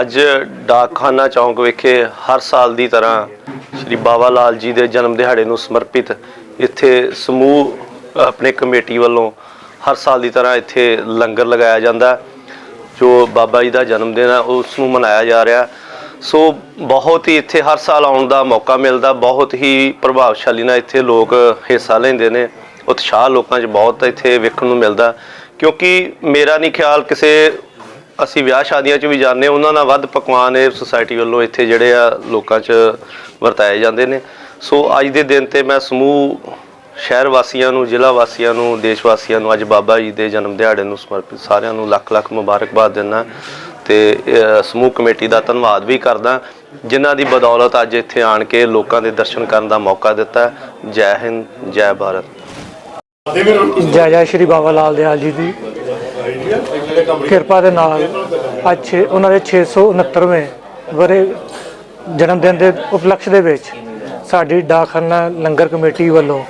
ਅੱਜ ਡਾਕਖਾਨਾ ਚੌਂਕ ਵਿਖੇ ਹਰ ਸਾਲ ਦੀ ਤਰ੍ਹਾਂ ਸ੍ਰੀ ਬਾਬਾ ਲਾਲ ਜੀ ਦੇ ਜਨਮ ਦਿਹਾੜੇ ਨੂੰ ਸਮਰਪਿਤ ਇੱਥੇ ਸਮੂਹ ਆਪਣੇ ਕਮੇਟੀ ਵੱਲੋਂ ਹਰ ਸਾਲ ਦੀ ਤਰ੍ਹਾਂ ਇੱਥੇ ਲੰਗਰ ਲਗਾਇਆ ਜਾਂਦਾ ਜੋ ਬਾਬਾ ਜੀ ਦਾ ਜਨਮ ਦਿਨ ਹੈ, ਉਸ ਨੂੰ ਮਨਾਇਆ ਜਾ ਰਿਹਾ ਸੋ ਬਹੁਤ ਹੀ ਇੱਥੇ ਹਰ ਸਾਲ ਆਉਣ ਦਾ ਮੌਕਾ ਮਿਲਦਾ, ਬਹੁਤ ਹੀ ਪ੍ਰਭਾਵਸ਼ਾਲੀ ਨਾਲ ਇੱਥੇ ਲੋਕ ਹਿੱਸਾ ਲੈਂਦੇ ਨੇ, ਉਤਸ਼ਾਹ ਲੋਕਾਂ 'ਚ ਬਹੁਤ ਇੱਥੇ ਵੇਖਣ ਨੂੰ ਮਿਲਦਾ ਕਿਉਂਕਿ ਮੇਰਾ ਨਹੀਂ ਖਿਆਲ ਕਿਸੇ ਅਸੀਂ ਵਿਆਹ ਸ਼ਾਦੀਆਂ 'ਚ ਵੀ ਜਾਂਦੇ ਹਾਂ, ਉਹਨਾਂ ਨਾਲ ਵੱਧ ਪਕਵਾਨ ਇਹ ਸੁਸਾਇਟੀ ਵੱਲੋਂ ਇੱਥੇ ਜਿਹੜੇ ਆ ਲੋਕਾਂ 'ਚ ਵਰਤਾਏ ਜਾਂਦੇ ਨੇ। ਸੋ ਅੱਜ ਦੇ ਦਿਨ ਤੇ ਮੈਂ ਸਮੂਹ ਸ਼ਹਿਰ ਵਾਸੀਆਂ ਨੂੰ ਜ਼ਿਲ੍ਹਾ ਵਾਸੀਆਂ ਨੂੰ ਦੇਸ਼ ਵਾਸੀਆਂ ਨੂੰ ਅੱਜ ਬਾਬਾ ਜੀ ਦੇ ਜਨਮ ਦਿਹਾੜੇ ਨੂੰ ਸਮਰਪਿਤ ਸਾਰਿਆਂ ਨੂੰ ਲੱਖ ਲੱਖ ਮੁਬਾਰਕਬਾਦ ਦਿੰਦਾ ਤੇ ਸਮੂਹ ਕਮੇਟੀ ਦਾ ਧੰਨਵਾਦ ਵੀ ਕਰਦਾ ਜਿਨ੍ਹਾਂ ਦੀ ਬਦੌਲਤ ਅੱਜ ਇੱਥੇ ਆਣ ਕੇ ਲੋਕਾਂ ਦੇ ਦਰਸ਼ਨ ਕਰਨ ਦਾ ਮੌਕਾ ਦਿੱਤਾ ਜੈ ਹਿੰਦ ਜੈ ਭਾਰਤ। ਜੈ ਜੈ ਸ਼੍ਰੀ ਬਾਬਾ ਲਾਲ ਦਿਆਲ ਜੀ ਦੀ ਕਿਰਪਾ ਦੇ ਨਾਲ ਅੱਜ ਛੇ- ਉਹਨਾਂ ਦੇ 669ਵੇਂ ਵਰੇ ਜਨਮ ਦਿਨ ਦੇ ਉਪਲਕਸ਼ ਦੇ ਵਿੱਚ ਸਾਡੀ ਡਾਕਖਾਨਾ ਲੰਗਰ ਕਮੇਟੀ ਵੱਲੋਂ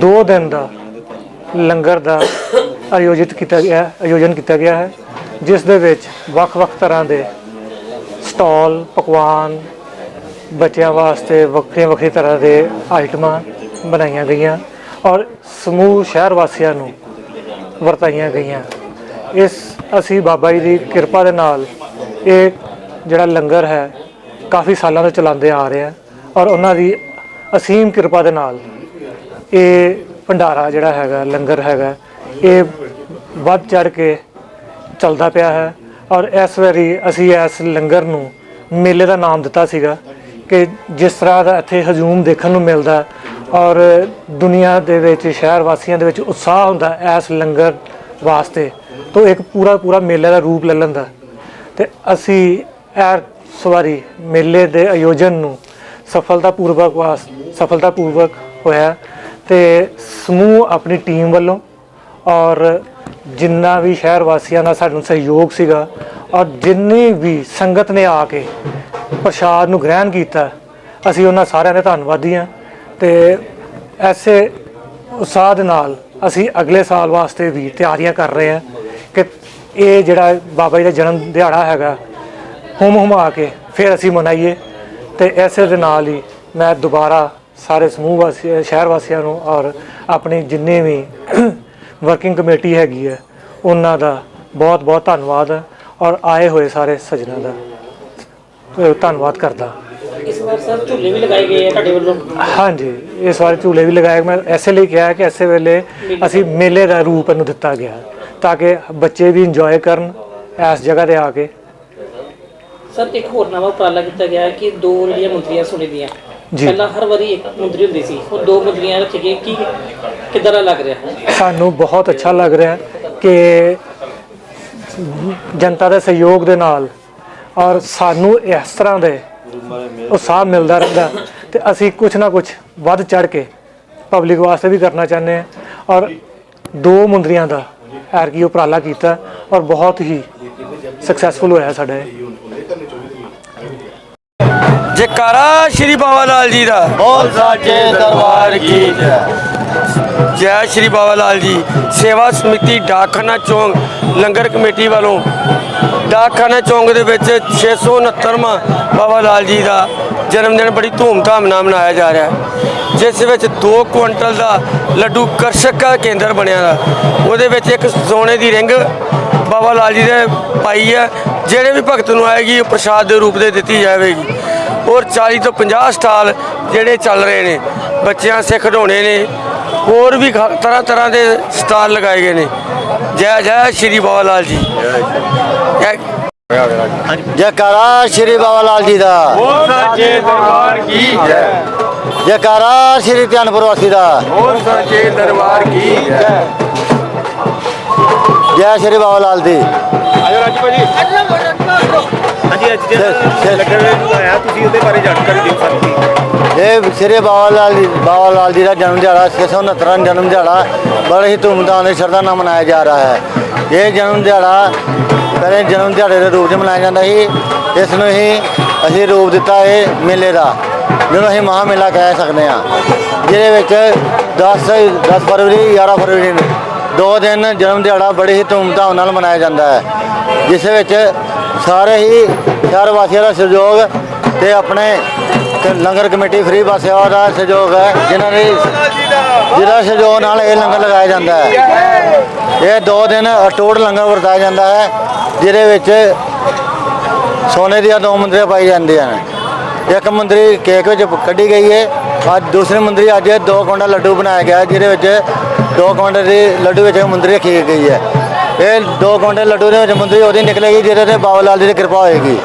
2 ਦਿਨ ਦਾ ਲੰਗਰ ਦਾ ਆਯੋਜਿਤ ਕੀਤਾ ਗਿਆ, ਆਯੋਜਨ ਕੀਤਾ ਗਿਆ ਹੈ, ਜਿਸ ਦੇ ਵਿੱਚ ਵੱਖ-ਵੱਖ ਤਰ੍ਹਾਂ ਦੇ ਸਟਾਲ, ਪਕਵਾਨ, ਬੱਚਿਆਂ ਵਾਸਤੇ ਵੱਖਰੀਆਂ ਵੱਖਰੀ ਤਰ੍ਹਾਂ ਦੇ ਆਈਟਮਾਂ ਬਣਾਈਆਂ ਗਈਆਂ ਔਰ ਸਮੂਹ ਸ਼ਹਿਰ ਵਾਸੀਆਂ ਨੂੰ ਵਰਤਾਈਆਂ ਗਈਆਂ। ਇਸ ਅਸੀਂ ਬਾਬਾ ਜੀ ਦੀ ਕਿਰਪਾ ਦੇ ਨਾਲ ਇਹ ਜਿਹੜਾ ਲੰਗਰ ਹੈ, ਕਾਫੀ ਸਾਲਾਂ ਤੋਂ ਚਲਾਉਂਦੇ ਆ ਰਹੇ ਆ ਔਰ ਉਹਨਾਂ ਦੀ ਅਸੀਮ ਕਿਰਪਾ ਦੇ ਨਾਲ ਇਹ ਭੰਡਾਰਾ ਜਿਹੜਾ ਹੈਗਾ, ਲੰਗਰ ਹੈਗਾ, ਇਹ ਵੱਧ ਚੜ ਕੇ ਚੱਲਦਾ ਪਿਆ ਹੈ ਔਰ ਇਸ ਵਾਰੀ ਅਸੀਂ ਇਸ ਲੰਗਰ ਨੂੰ ਮੇਲੇ ਦਾ ਨਾਮ ਦਿੱਤਾ ਸੀਗਾ ਕਿ ਜਿਸ ਤਰ੍ਹਾਂ ਦਾ ਇੱਥੇ ਹਜੂਮ ਦੇਖਣ ਨੂੰ ਮਿਲਦਾ ਔਰ ਦੁਨੀਆ ਦੇ ਵਿੱਚ, ਸ਼ਹਿਰ ਵਾਸੀਆਂ ਦੇ ਵਿੱਚ ਉਤਸ਼ਾਹ ਹੁੰਦਾ ਇਸ ਲੰਗਰ ਵਾਸਤੇ ਤੋਂ ਇੱਕ ਪੂਰਾ ਪੂਰਾ ਮੇਲੇ ਦਾ ਰੂਪ ਲੈ ਲੈਂਦਾ। ਤੇ ਅਸੀਂ ਇਹ ਸਵਾਰੀ ਮੇਲੇ ਦੇ ਆਯੋਜਨ ਨੂੰ ਸਫਲਤਾਪੂਰਵਕ ਵਾਸ ਸਫਲਤਾਪੂਰਵਕ ਹੋਇਆ ਤੇ ਸਮੂਹ ਆਪਣੀ ਟੀਮ ਵੱਲੋਂ ਔਰ ਜਿੰਨਾ ਵੀ ਸ਼ਹਿਰ ਵਾਸੀਆਂ ਦਾ ਸਾਨੂੰ ਸਹਿਯੋਗ ਸੀਗਾ ਔਰ ਜਿੰਨੀ ਵੀ ਸੰਗਤ ਨੇ ਆ ਕੇ ਪ੍ਰਸ਼ਾਦ ਨੂੰ ਗ੍ਰਹਿਣ ਕੀਤਾ, ਅਸੀਂ ਉਹਨਾਂ ਸਾਰਿਆਂ ਦੇ ਧੰਨਵਾਦੀ ਹਾਂ ਤੇ ਐਸੇ ਉਤਸ਼ਾਹ ਦੇ ਨਾਲ ਅਸੀਂ ਅਗਲੇ ਸਾਲ ਵਾਸਤੇ ਵੀ ਤਿਆਰੀਆਂ ਕਰ ਰਹੇ ਹਾਂ। ਇਹ ਜਿਹੜਾ ਬਾਬਾ ਜੀ ਦਾ ਜਨਮ ਦਿਹਾੜਾ ਹੈਗਾ ਹੁਮ ਹੁਮਾ ਕੇ ਫਿਰ ਅਸੀਂ ਮਨਾਈਏ ਤੇ ਐਸੇ ਦੇ ਨਾਲ ਹੀ ਮੈਂ ਦੁਬਾਰਾ ਸਾਰੇ ਸਮੂਹ ਵਾਸੀ ਸ਼ਹਿਰ ਵਾਸੀਆਂ ਨੂੰ ਔਰ ਆਪਣੀ ਜਿੰਨੇ ਵੀ ਵਰਕਿੰਗ ਕਮੇਟੀ ਹੈਗੀ ਹੈ ਉਹਨਾਂ ਦਾ ਬਹੁਤ ਬਹੁਤ ਧੰਨਵਾਦ ਔਰ ਆਏ ਹੋਏ ਸਾਰੇ ਸੱਜਣਾਂ ਦਾ। ਧੰਨਵਾਦ ਕਰਦਾ। ਇਸ ਵਾਰ ਸਰ ਝੂਲੇ ਵੀ ਲਗਾਏ ਗਏ ਆ ਤੁਹਾਡੇ ਵੱਲੋਂ? ਹਾਂਜੀ ਇਸ ਵਾਰ ਝੂਲੇ ਵੀ ਲਗਾਏ ਮੈਂ ਐਸੇ ਲਈ ਕਿਹਾ ਕਿ ਐਸੇ ਵੇਲੇ ਅਸੀਂ ਮੇਲੇ ਦਾ ਰੂਪ ਇਹਨੂੰ ਦਿੱਤਾ ਗਿਆ। ਤਾਂ ਕਿ ਬੱਚੇ ਵੀ ਇੰਜੋਏ ਕਰਨ ਇਸ ਜਗ੍ਹਾ ਤੇ ਆ ਕੇ। ਸਰ ਇੱਕ ਹੋਰ ਨਵਾਂ ਉਪਰਾਲਾ ਕੀਤਾ ਗਿਆ ਹੈ ਕਿ ਦੋ ਜਿਹੜੀਆਂ ਮੁੰਦਰੀਆਂ ਸੁਣੀ ਦੀਆਂ। ਜੀ। ਪਹਿਲਾਂ ਹਰ ਵਾਰੀ ਇੱਕ ਮੁੰਦਰੀ ਹੁੰਦੀ ਸੀ ਉਹ ਦੋ ਮੁੰਦਰੀਆਂ ਰੱਖੀ ਗਈਆਂ। ਕੀ ਕਿੱਦਾਂ ਦਾ ਲੱਗ ਰਿਹਾ? ਸਾਨੂੰ ਬਹੁਤ ਅੱਛਾ ਲੱਗ ਰਿਹਾ ਹੈ ਕਿ ਜਨਤਾ ਦੇ ਸਹਿਯੋਗ ਦੇ ਨਾਲ ਔਰ ਸਾਨੂੰ ਇਸ ਤਰ੍ਹਾਂ ਦੇ ਉਤਸ਼ਾਹ ਮਿਲਦਾ ਰਹਿੰਦਾ ਤੇ ਅਸੀਂ ਕੁਝ ਨਾ ਕੁਝ ਵੱਧ ਚੜ ਕੇ ਪਬਲਿਕ ਵਾਸਤੇ ਵੀ ਕਰਨਾ ਚਾਹੁੰਦੇ ਹਾਂ ਔਰ ਦੋ ਮੁੰਦਰੀਆਂ ਦਾ ਐਰਕੀ ਉਪਰਾਲਾ ਕੀਤਾ ਔਰ ਬਹੁਤ ਹੀ ਸਕਸੈਸਫੁਲ ਹੋਇਆ ਸਾਡਾ ਇਹ। ਜੈਕਾਰਾ ਸ਼੍ਰੀ ਬਾਬਾ ਲਾਲ ਜੀ ਦਾ। ਬੋਲ ਸਾਚੇ ਦਰਬਾਰ ਕੀ ਜੈ। ਜੈ ਸ਼੍ਰੀ ਬਾਬਾ ਲਾਲ ਜੀ। ਸੇਵਾ ਸਮਿਤੀ ਡਾਕਖਾਨਾ ਚੌਂਕ ਲੰਗਰ ਕਮੇਟੀ ਵੱਲੋਂ ਡਾਕਖਾਨਾ ਚੌਂਕ ਦੇ ਵਿੱਚ 669ਵਾਂ ਬਾਬਾ ਲਾਲ ਜੀ ਦਾ ਜਨਮ ਦਿਨ ਬੜੀ ਧੂਮਧਾਮ ਨਾਲ ਮਨਾਇਆ ਜਾ ਰਿਹਾ ਹੈ। ਜਿਸ ਵਿੱਚ 2 ਕੁਇੰਟਲ ਦਾ ਲੱਡੂ ਕਰਸ਼ਕ ਦਾ ਕੇਂਦਰ ਬਣਿਆ ਦਾ ਉਹਦੇ ਵਿੱਚ ਇੱਕ ਸੋਨੇ ਦੀ ਰਿੰਗ ਬਾਬਾ ਲਾਲ ਜੀ ਦੇ ਪਾਈ ਹੈ ਜਿਹੜੇ ਵੀ ਭਗਤ ਨੂੰ ਆਏਗੀ ਉਹ ਪ੍ਰਸ਼ਾਦ ਦੇ ਰੂਪ ਦੇ ਦਿੱਤੀ ਜਾਵੇਗੀ। ਔਰ 40 ਤੋਂ 50 ਸਟਾਲ ਜਿਹੜੇ ਚੱਲ ਰਹੇ ਨੇ ਬੱਚਿਆਂ ਸੇ ਖਿਡੌਣੇ ਨੇ ਹੋਰ ਵੀ ਤਰ੍ਹਾਂ ਤਰ੍ਹਾਂ ਦੇ ਸਟਾਲ ਲਗਾਏ ਗਏ ਨੇ। ਜੈ ਜੈ ਸ਼੍ਰੀ ਬਾਬਾ ਲਾਲ ਜੀ। ਜੈ ਜੈਕਾਰਾ ਸ਼੍ਰੀ ਬਾਬਾ ਲਾਲ ਜੀ ਦਾ। ਬੋਲ ਸਾਚੇ ਦਰਬਾਰ ਕੀ ਜੈ। ਜੈਕਾਰਾ ਸ਼੍ਰੀ ਧਿਆਨਪੁਰ ਵਾਸੀ ਦਾ। ਬੋਲ ਸਾਚੇ ਦਰਬਾਰ ਕੀ ਜੈ। ਜੈ ਸ਼੍ਰੀ ਬਾਬਾ ਲਾਲ ਦੀ ਆਜੋ ਰਾਜੂ ਭਾਜੀ। ਹਾਂਜੀ ਅੱਜ ਜਿਹੜਾ ਲੰਗਰ ਆਇਆ ਤੁਸੀਂ ਉਹਦੇ ਬਾਰੇ ਜਾਣਕਾਰੀ ਦਿਓ ਸਾਨੂੰ ਇਹ ਸ਼੍ਰੀ ਬਾਬਾ ਲਾਲ ਜੀ ਬਾਬਾ ਲਾਲ ਜੀ ਦਾ ਜਨਮ ਦਿਹਾੜਾ 669 ਜਨਮ ਦਿਹਾੜਾ ਬੜੇ ਹੀ ਧੂਮਧਾਮ ਨਾਲ ਸ਼ਰਧਾ ਨਾਲ ਮਨਾਇਆ ਜਾ ਰਿਹਾ ਹੈ। ਇਹ ਜਨਮ ਦਿਹਾੜਾ ਪਹਿਲੇ ਜਨਮ ਦਿਹਾੜੇ ਦੇ ਰੂਪ 'ਚ ਮਨਾਇਆ ਜਾਂਦਾ ਸੀ। ਇਸ ਨੂੰ ਹੀ ਅਸੀਂ ਰੂਪ ਦਿੱਤਾ ਇਹ ਮੇਲੇ ਦਾ, ਜਿਹਨੂੰ ਅਸੀਂ ਮਹਾ ਮੇਲਾ ਕਹਿ ਸਕਦੇ ਹਾਂ। ਜਿਹਦੇ ਵਿੱਚ 10 10 ਫਰਵਰੀ 11 ਫਰਵਰੀ ਨੂੰ ਦੋ ਦਿਨ ਜਨਮ ਦਿਹਾੜਾ ਬੜੇ ਹੀ ਧੂਮਧਾਮ ਨਾਲ ਮਨਾਇਆ ਜਾਂਦਾ ਹੈ। ਜਿਸ ਵਿੱਚ ਸਾਰੇ ਹੀ ਸ਼ਹਿਰ ਵਾਸੀਆਂ ਦਾ ਸਹਿਯੋਗ ਤੇ ਆਪਣੇ ਲੰਗਰ ਕਮੇਟੀ ਫ੍ਰੀ ਬੱਸ ਸੇਵਾ ਦਾ ਸਹਿਯੋਗ ਹੈ, ਜਿਨ੍ਹਾਂ ਨੇ ਜਿਹਦਾ ਸਹਿਯੋਗ ਨਾਲ ਇਹ ਲੰਗਰ ਲਗਾਇਆ ਜਾਂਦਾ ਹੈ। ਇਹ ਦੋ ਦਿਨ ਅਟੂਟ ਲੰਗਰ ਵਰਤਾਇਆ ਜਾਂਦਾ ਹੈ, ਜਿਹਦੇ ਵਿੱਚ ਸੋਨੇ ਦੀਆਂ ਦੋ ਮੁੰਦਰੀਆਂ ਪਾਈ ਜਾਂਦੀਆਂ ਨੇ। ਇੱਕ ਮੁੰਦਰੀ ਕੇਕ ਵਿੱਚ ਕੱਢੀ ਗਈ ਹੈ ਅੱਜ ਦੂਸਰੀ ਮੁੰਦਰੀ ਅੱਜ ਦੋ ਕੋਂਡਾ ਲੱਡੂ ਬਣਾਇਆ ਗਿਆ, ਜਿਹਦੇ ਵਿੱਚ ਦੋ ਕੋਂਡੇ ਦੀ ਲੱਡੂ ਵਿੱਚ ਮੁੰਦਰੀ ਰੱਖੀ ਗਈ ਹੈ। ਇਹ ਦੋ ਕੋਂਡੇ ਲੱਡੂ ਦੇ ਵਿੱਚ ਮੁੰਦਰੀ ਉਹਦੀ ਨਿਕਲੇਗੀ, ਜਿਹਦੇ ਤੇ ਬਾਬਾ ਲਾਲ ਜੀ ਦੀ ਕਿਰਪਾ ਹੋਏਗੀ।